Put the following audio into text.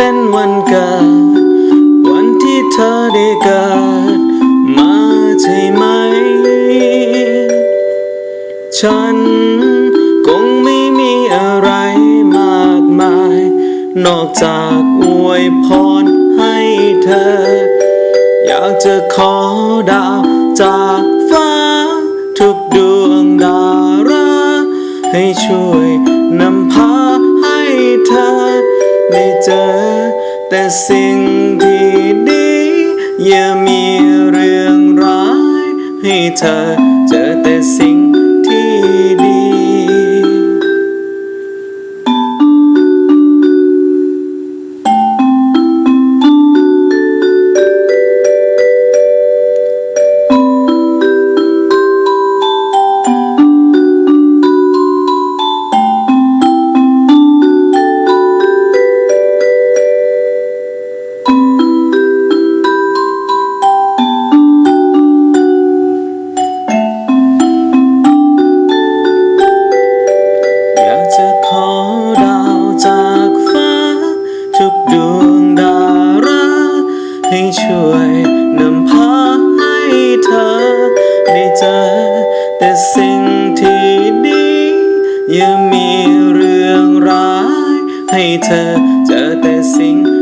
เป็นวันเกิด วันที่เธอได้เกิด มาใช่ไหม ฉันคงไม่มีอะไรมากมาย นอกจากอวยพรให้เธอ อยากจะขอดาวจากฟ้า ทุกดวงดารา ให้ช่วยนำพาให้เธอ ได้เจอ แต่สิ่งที่ดี อย่ามีเรื่องร้าย ให้เธอเจอแต่สิ่ง ขอดาวจากฟ้า ทุกดวงดารา ให้ช่วยนำพาให้เธอ ได้เจอแต่สิ่งที่ดี อย่ามีเรื่องร้าย ให้เธอเจอแต่สิ่ง